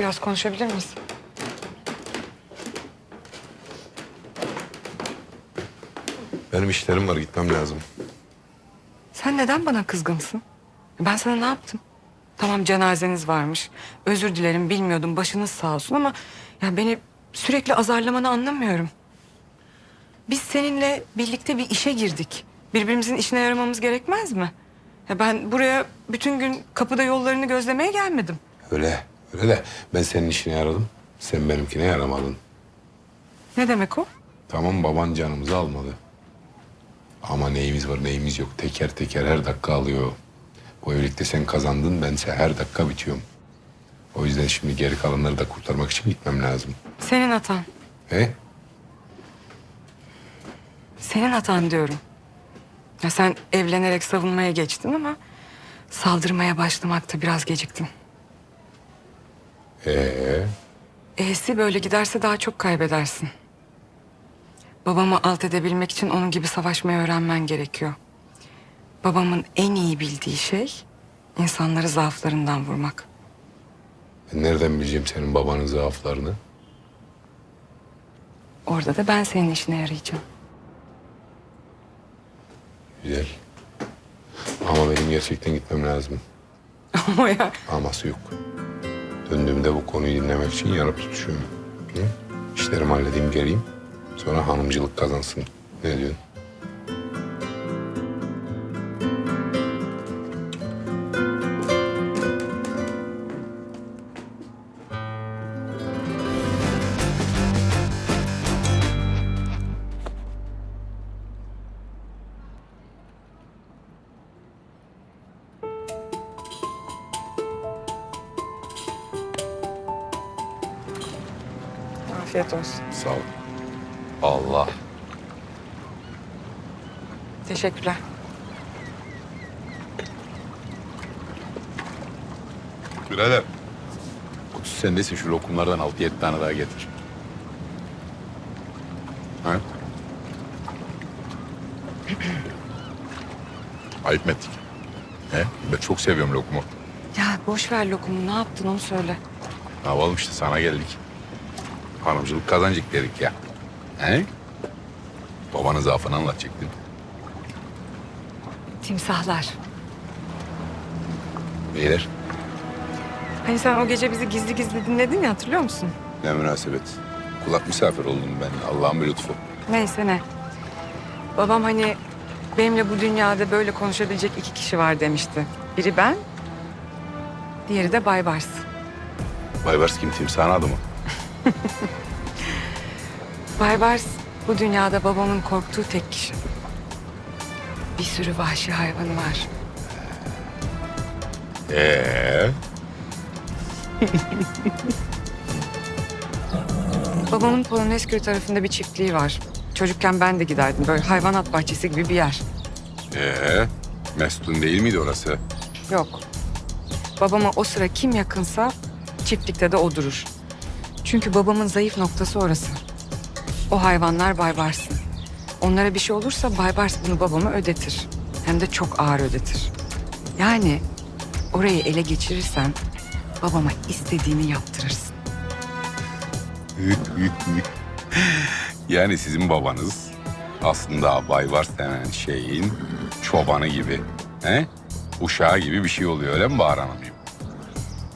Biraz konuşabilir miyiz? Benim işlerim var gitmem lazım. Sen neden bana kızgınsın? Ben sana ne yaptım? Tamam cenazeniz varmış. Özür dilerim bilmiyordum başınız sağ olsun ama... ...ya beni sürekli azarlamanı anlamıyorum. Biz seninle birlikte bir işe girdik. Birbirimizin işine yaramamız gerekmez mi? Ya ben buraya bütün gün kapıda yollarını gözlemeye gelmedim. Öyle, öyle de ben senin işine yaradım. Sen benimkine yaramadın. Ne demek o? Tamam baban canımızı almadı. Ama neyimiz var neyimiz yok. Teker teker her dakika alıyor. Bu evlilikte sen kazandın bense her dakika bitiyorum. O yüzden şimdi geri kalanları da kurtarmak için gitmem lazım. Senin hatan. He? Senin hatan diyorum. Ya sen evlenerek savunmaya geçtin ama... ...saldırmaya başlamakta biraz geciktin. Ee, E'si böyle giderse daha çok kaybedersin. Babamı alt edebilmek için onun gibi savaşmayı öğrenmen gerekiyor. Babamın en iyi bildiği şey insanları zaaflarından vurmak. ben nereden bileceğim senin babanın zaaflarını? Orada da ben senin işine yarayacağım. Güzel. Ama benim gerçekten gitmem lazım. Ama ya Aması yok. Döndüğümde bu konuyu dinlemek için yanıp tutuşuyorum. Hı? İşlerimi halledeyim geleyim. Sonra hanımcılık kazansın. Ne diyorsun? Afiyet olsun. Sağ ol. Allah. Teşekkürler. Birader. Kutusu sendesin şu lokumlardan altı yedi tane daha getir. Ha? Ayıp mı ettik? He? Ben çok seviyorum lokumu. Ya boş ver lokumu ne yaptın onu söyle. Ne yapalım işte sana geldik. Hanımcılık kazancık dedik ya. He? Babanın zaafını anlatacaktın. Timsahlar. Beyler Hani sen o gece bizi gizli gizli dinledin ya hatırlıyor musun? ne münasebet. Kulak misafir oldum ben. Allah'ın bir lütfu. Neyse ne. Babam hani benimle bu dünyada böyle konuşabilecek iki kişi var demişti. Biri ben, diğeri de Baybars. Baybars kim? Timsahın adı mı? Baybars bu dünyada babamın korktuğu tek kişi. Bir sürü vahşi hayvanı var. Ee, Babamın Polonezköy tarafında bir çiftliği var. Çocukken ben de giderdim. Böyle hayvanat bahçesi gibi bir yer. ee, Mesut'un değil miydi orası? Yok. Babama o sıra kim yakınsa çiftlikte de o durur. Çünkü babamın zayıf noktası orası. O hayvanlar Baybars'ın. Onlara bir şey olursa Baybars bunu babama ödetir. Hem de çok ağır ödetir. Yani orayı ele geçirirsen babama istediğini yaptırırsın. yani sizin babanız aslında Baybars denen şeyin çobanı gibi. He? Uşağı gibi bir şey oluyor öyle mi Bahar Hanımcığım?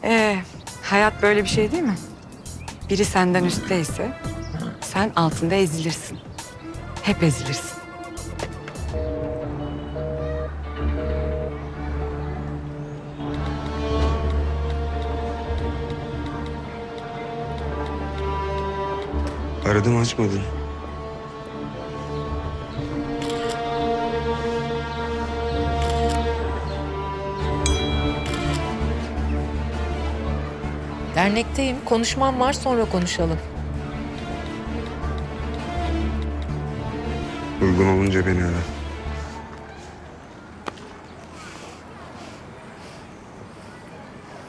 Ee, hayat böyle bir şey değil mi? Biri senden üstteyse sen altında ezilirsin. Hep ezilirsin. Aradım açmadın. Dernekteyim. Konuşmam var sonra konuşalım. Uygun olunca beni ara.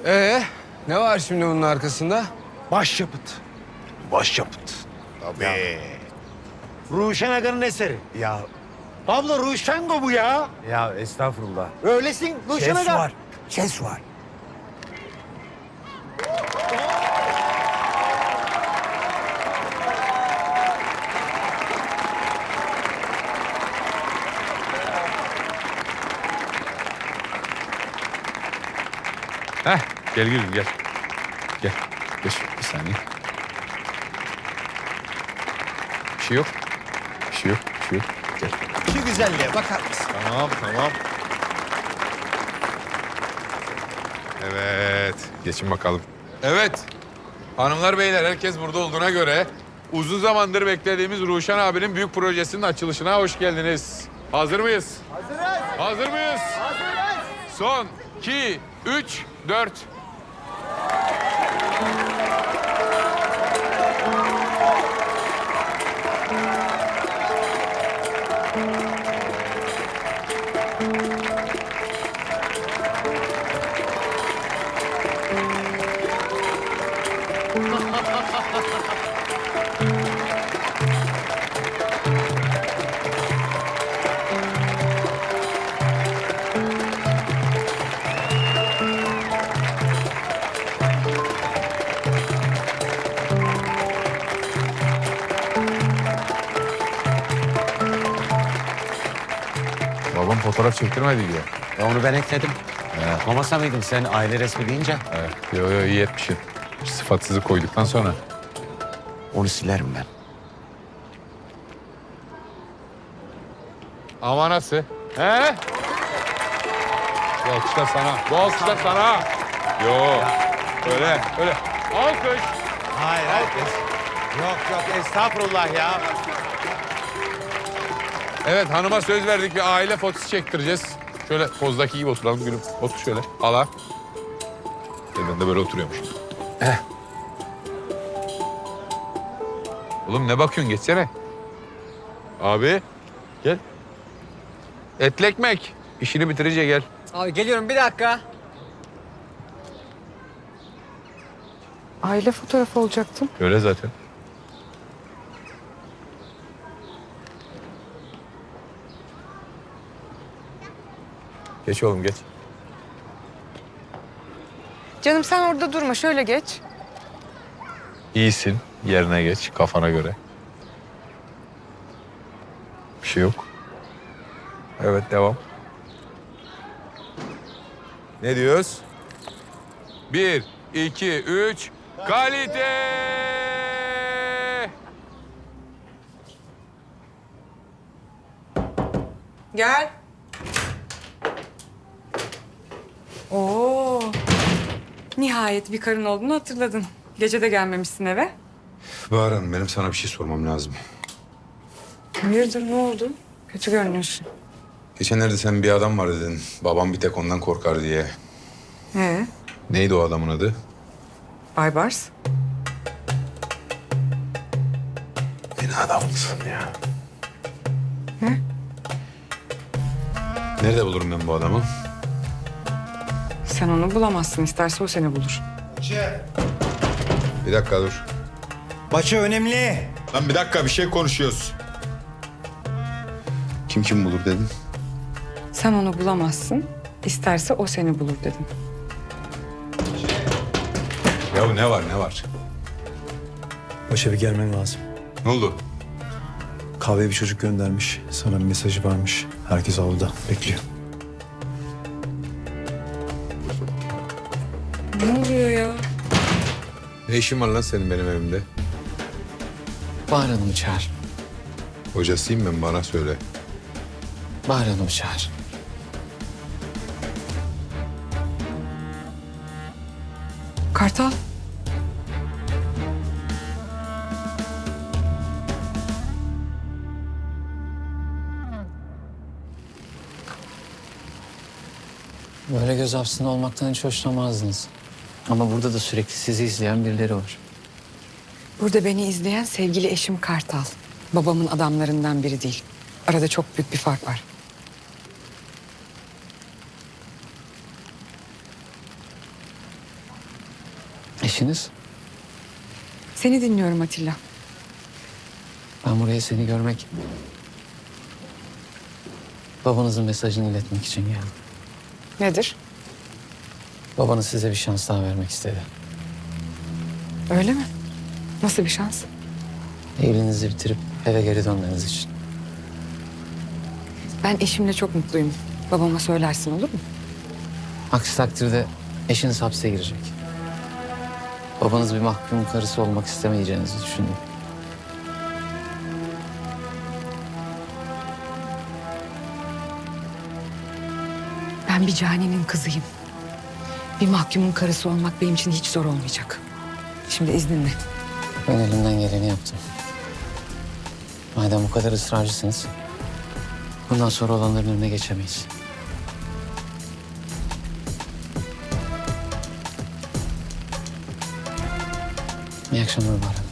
Ee, ne var şimdi bunun arkasında? Başyapıt. Başyapıt. Tabii. Ruşen Aga'nın eseri. Ya, Abla Ruşengo bu ya. ya estağfurullah. Öylesin Ruşen Ses Aga. var. Ses var. Heh, gel gülüm gel. Gel. Geç bir saniye. Bir şey yok. Bir şey yok. Bir şey yok. Gel. Şu güzelliğe bakar mısın? Tamam tamam. Evet. Geçin bakalım. Evet. Hanımlar beyler herkes burada olduğuna göre uzun zamandır beklediğimiz Ruşen abinin büyük projesinin açılışına hoş geldiniz. Hazır mıyız? Hazırız. Hazır mıyız? Son, iki, üç, dört. Fotoğraf çektirmedi diyor. Ya onu ben ekledim. Mamasa mıydın sen aile resmi deyince? Evet. Yo yo iyi etmişsin. Sıfatsızı koyduktan sonra. Onu silerim ben. Ama nasıl? He? Bu alkışlar sana. Bu alkışlar sana. Yo. Öyle, öyle. Alkış. Hayır hayır. Yok yok estağfurullah ya. Evet hanıma söz verdik bir aile fotosu çektireceğiz. Şöyle pozdaki gibi oturalım gülüm. Otur şöyle. Ala. Ben de böyle oturuyormuşum. Eh. Oğlum ne bakıyorsun geçsene. Abi gel. Etli ekmek. İşini bitirince gel. Abi geliyorum bir dakika. Aile fotoğrafı olacaktım. Öyle zaten. Geç oğlum geç. Canım sen orada durma şöyle geç. İyisin. Yerine geç kafana göre. Bir şey yok. Evet devam. Ne diyoruz? Bir, iki, üç. Kalite! Gel. Nihayet bir karın olduğunu hatırladın. Gece de gelmemişsin eve. Bahar Hanım benim sana bir şey sormam lazım. Hayırdır ne oldu? Kötü görünüyorsun. Geçenlerde sen bir adam var dedin. Babam bir tek ondan korkar diye. Ee, Neydi o adamın adı? Baybars. Ne adamsın ya. Ne? Nerede bulurum ben bu adamı? Sen onu bulamazsın. İsterse o seni bulur. Bir dakika dur. Başı önemli. Lan bir dakika bir şey konuşuyoruz. Kim kim bulur dedin? Sen onu bulamazsın. İsterse o seni bulur dedim. Ya ne var ne var? Başa bir gelmen lazım. Ne oldu? Kahveye bir çocuk göndermiş. Sana bir mesajı varmış. Herkes avluda bekliyor. Ne oluyor ya? Ne işin var lan senin benim evimde? Bahar Hanım'ı çağır. Hocasıyım ben bana söyle. Bahar Hanım'ı çağır. Kartal. Böyle göz hapsinde olmaktan hiç hoşlanmazdınız. Ama burada da sürekli sizi izleyen birileri var. Burada beni izleyen sevgili eşim Kartal. Babamın adamlarından biri değil. Arada çok büyük bir fark var. Eşiniz? Seni dinliyorum Atilla. Ben buraya seni görmek... Babanızın mesajını iletmek için geldim. Nedir? Babanız size bir şans daha vermek istedi. Öyle mi? Nasıl bir şans? Evliliğinizi bitirip eve geri dönmeniz için. Ben eşimle çok mutluyum. Babama söylersin olur mu? Aksi takdirde Eşiniz hapse girecek. Babanız bir mahkum karısı olmak istemeyeceğinizi düşündüm. Ben bir caninin kızıyım. Bir mahkumun karısı olmak benim için hiç zor olmayacak. Şimdi izninle. Ben elimden geleni yaptım. Madem bu kadar ısrarcısınız, bundan sonra olanların önüne geçemeyiz. İyi akşamlar Bahar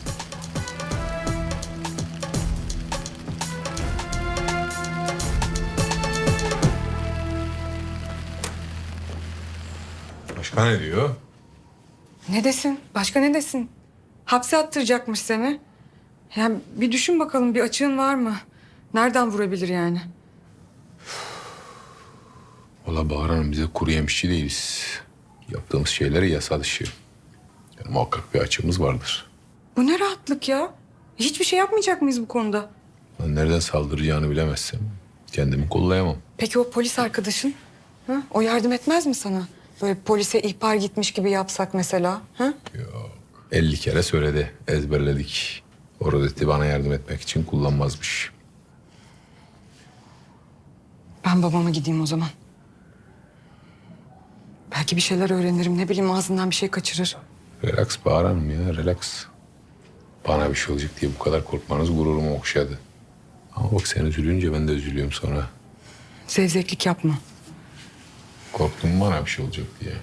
Başka ne diyor? Ne desin? Başka ne desin? Hapse attıracakmış seni. Yani bir düşün bakalım bir açığın var mı? Nereden vurabilir yani? Valla Bahar Hanım bize kuru yemişçi değiliz. Yaptığımız şeyleri yasa dışı. Yani muhakkak bir açığımız vardır. Bu ne rahatlık ya? Hiçbir şey yapmayacak mıyız bu konuda? Ben nereden saldıracağını bilemezsem kendimi kollayamam. Peki o polis arkadaşın? Ha? O yardım etmez mi sana? Böyle polise ihbar gitmiş gibi yapsak mesela. Ha? 50 kere söyledi, ezberledik. O rozeti bana yardım etmek için kullanmazmış. Ben babama gideyim o zaman. Belki bir şeyler öğrenirim. Ne bileyim ağzından bir şey kaçırır. Relax Bahar Hanım ya, relax. Bana bir şey olacak diye bu kadar korkmanız gururumu okşadı. Ama bak sen üzülünce ben de üzülüyorum sonra. Zevzeklik yapma. Korktum bana bir şey olacak diye.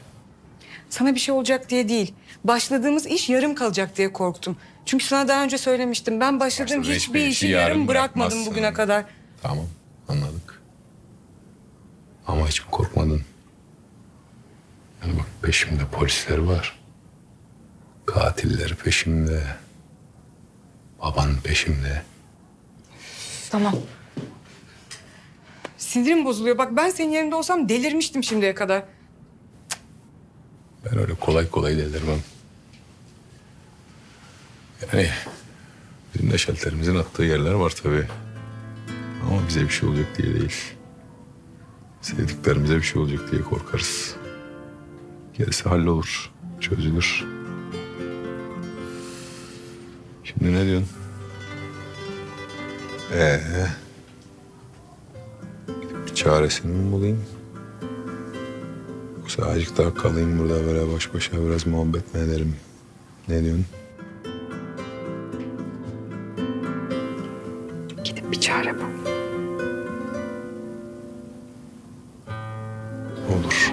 Sana bir şey olacak diye değil. Başladığımız iş yarım kalacak diye korktum. Çünkü sana daha önce söylemiştim. Ben başladığım Başladığın hiçbir hiçbir işi işi yarım yarım bırakmadım bırakmazsın. bugüne kadar. Tamam, anladık. Ama hiç mi korkmadın? Yani bak peşimde polisler var. Katiller peşimde. Baban peşimde. Tamam. Sinirim bozuluyor. Bak ben senin yerinde olsam delirmiştim şimdiye kadar. Ben öyle kolay kolay delirmem. Yani bizim de şalterimizin attığı yerler var tabii. Ama bize bir şey olacak diye değil. Sevdiklerimize bir şey olacak diye korkarız. Gerisi hallolur, çözülür. Şimdi ne diyorsun? Ee, çaresini mi bulayım? Yoksa azıcık daha kalayım burada böyle baş başa biraz muhabbet mi edelim? Ne diyorsun? Gidip bir çare bul. Olur.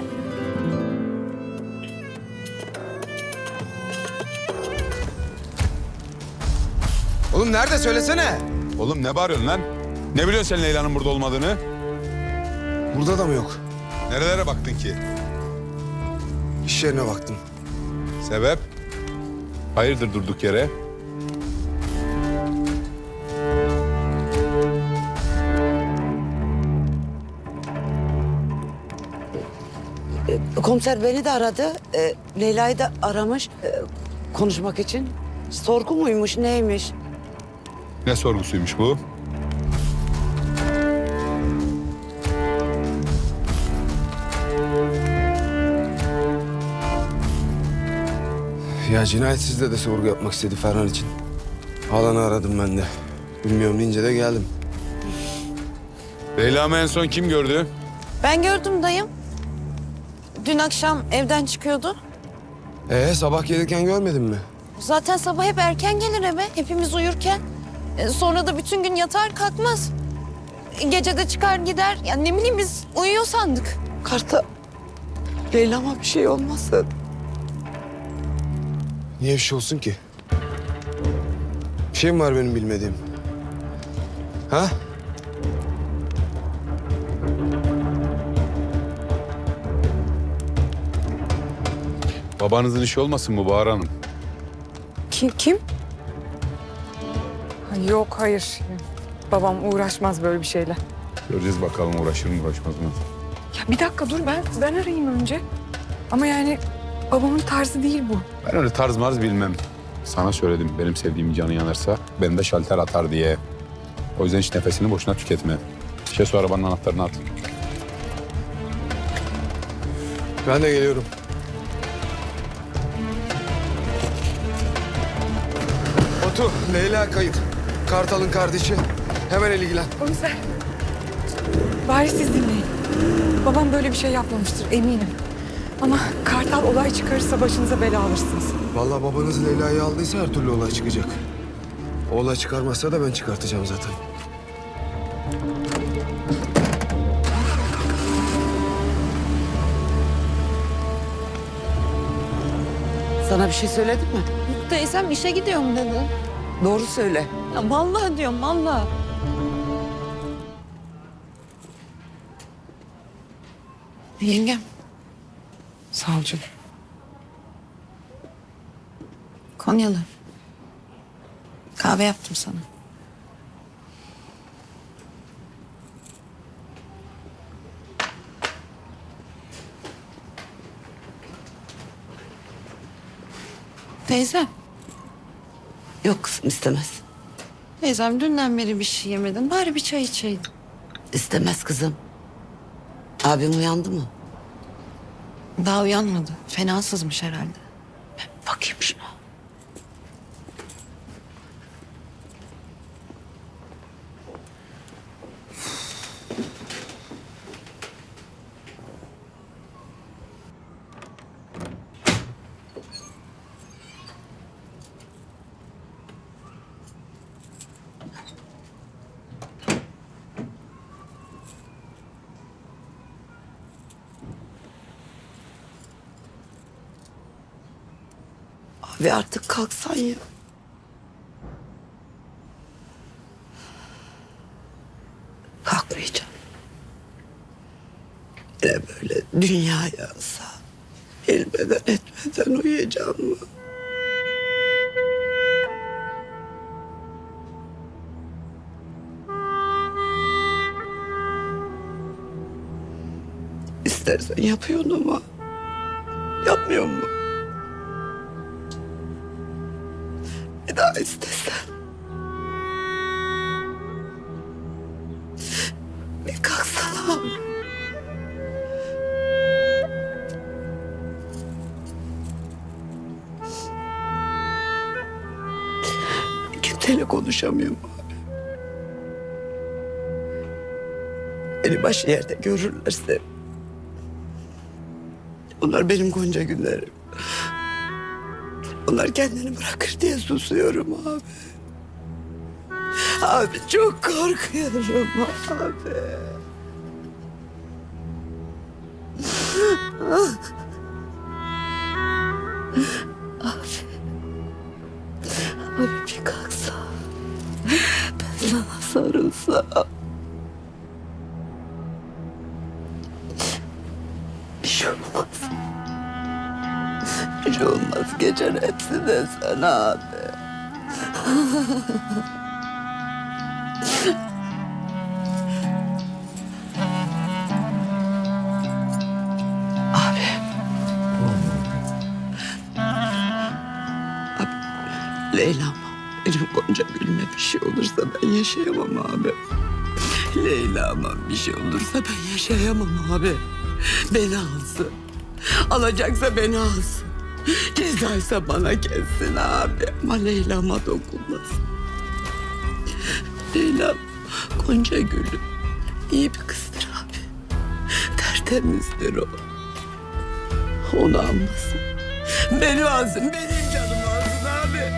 Oğlum nerede söylesene. Oğlum ne bağırıyorsun lan? Ne biliyorsun sen Leyla'nın burada olmadığını? Burada da mı yok? Nerelere baktın ki? İş yerine baktım. Sebep? Hayırdır durduk yere? Komiser beni de aradı. Ee, Leyla'yı da aramış e, konuşmak için. Sorgu muymuş neymiş? Ne sorgusuymuş bu? Ya cinayetsizde de sorgu yapmak istedi Ferhan için. Halanı aradım ben de. Bilmiyorum deyince de geldim. Leyla'mı en son kim gördü? Ben gördüm dayım. Dün akşam evden çıkıyordu. Ee sabah gelirken görmedin mi? Zaten sabah hep erken gelir eve hepimiz uyurken. E, sonra da bütün gün yatar kalkmaz. E, Gece de çıkar gider. Ya ne bileyim biz uyuyor sandık. Karta Leyla'ma bir şey olmasın. Niye bir şey olsun ki? Bir şey mi var benim bilmediğim? Ha? Babanızın işi olmasın bu Bahar Hanım? Kim? kim? Ha, Yok hayır. Babam uğraşmaz böyle bir şeyle. Göreceğiz bakalım uğraşır mı uğraşmaz mı? Ya bir dakika dur ben ben arayayım önce. Ama yani Babamın tarzı değil bu. Ben öyle tarz marz bilmem. Sana söyledim benim sevdiğim canı yanarsa ben de şalter atar diye. O yüzden hiç nefesini boşuna tüketme. Şey su arabanın anahtarını at. Ben de geliyorum. Batu, Leyla kayıp. Kartal'ın kardeşi. Hemen ilgilen. Komiser. Bari siz dinleyin. Babam böyle bir şey yapmamıştır eminim. Ama Kartal olay çıkarırsa başınıza bela alırsınız. Vallahi babanız Leyla'yı aldıysa her türlü olay çıkacak. O olay çıkarmazsa da ben çıkartacağım zaten. Sana bir şey söyledim mi? Teyzem işe gidiyorum dedi. Doğru söyle. Ya vallahi diyorum vallahi. Yengem. Sağ ol canım. Konyalı. Kahve yaptım sana. Teyzem. Yok kızım istemez. Teyzem dünden beri bir şey yemedin. Bari bir çay içeydin. İstemez kızım. Abim uyandı mı? Daha uyanmadı. Fenasızmış herhalde. Bakayım şuna. Abi artık kalksan ya. Kalkmayacağım. Yine böyle dünya yansa bilmeden etmeden uyuyacağım mı? İstersen yapıyorsun ama yapmıyor mu? İstesen. Bir kalksana. Kimseyle konuşamıyorum abi. Beni başka yerde görürlerse... Onlar benim gonca günlerim. Onlar kendini bırakır diye susuyorum abi. Abi çok korkuyorum abi. Abi. Abi bir kalksa. Ben sana sarılsam. Bir şey olmaz. Bir şey olmaz. Geçer hepsi de sana abi. Abi, Leyla'm benim Gonca Gül'üme bir şey olursa ben yaşayamam abi. Leyla'ma bir şey olursa ben yaşayamam abi. Beni alsın. Alacaksa beni alsın. Cezaysa bana kessin abi. Ama Leyla'ma dokunmasın. Leyla Gonca Gül'üm. iyi bir kızdır abi. Tertemizdir o. Onu almasın. Beni alsın. Benim canım alsın abi.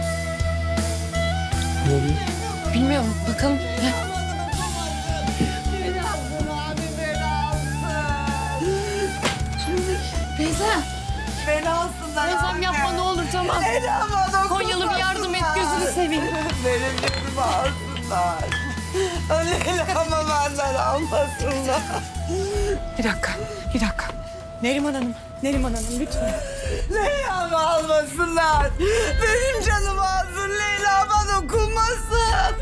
Bilmiyorum bakalım. Ya. Teyze. Beni alsınlar Teyzem yapma ne olur tamam. Konyalı bir yardım et gözünü seveyim. Benim gözümü alsınlar. Leyla'mı benden almasınlar. Bir dakika, bir dakika. Neriman Hanım, Neriman Hanım lütfen. Leyla'mı almasınlar. Benim canımı alsın. Leyla'ma dokunmasın.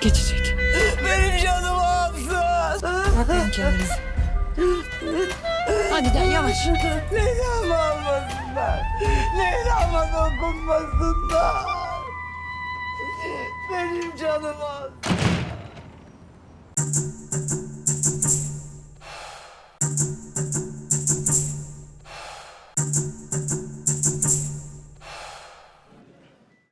Geçecek. Benim canımı alsın. Bırakmayın kendinizi. Hadi gel yavaş. Leyla'mı almasınlar. Leyla'ma dokunmasınlar. Benim canımı alsın.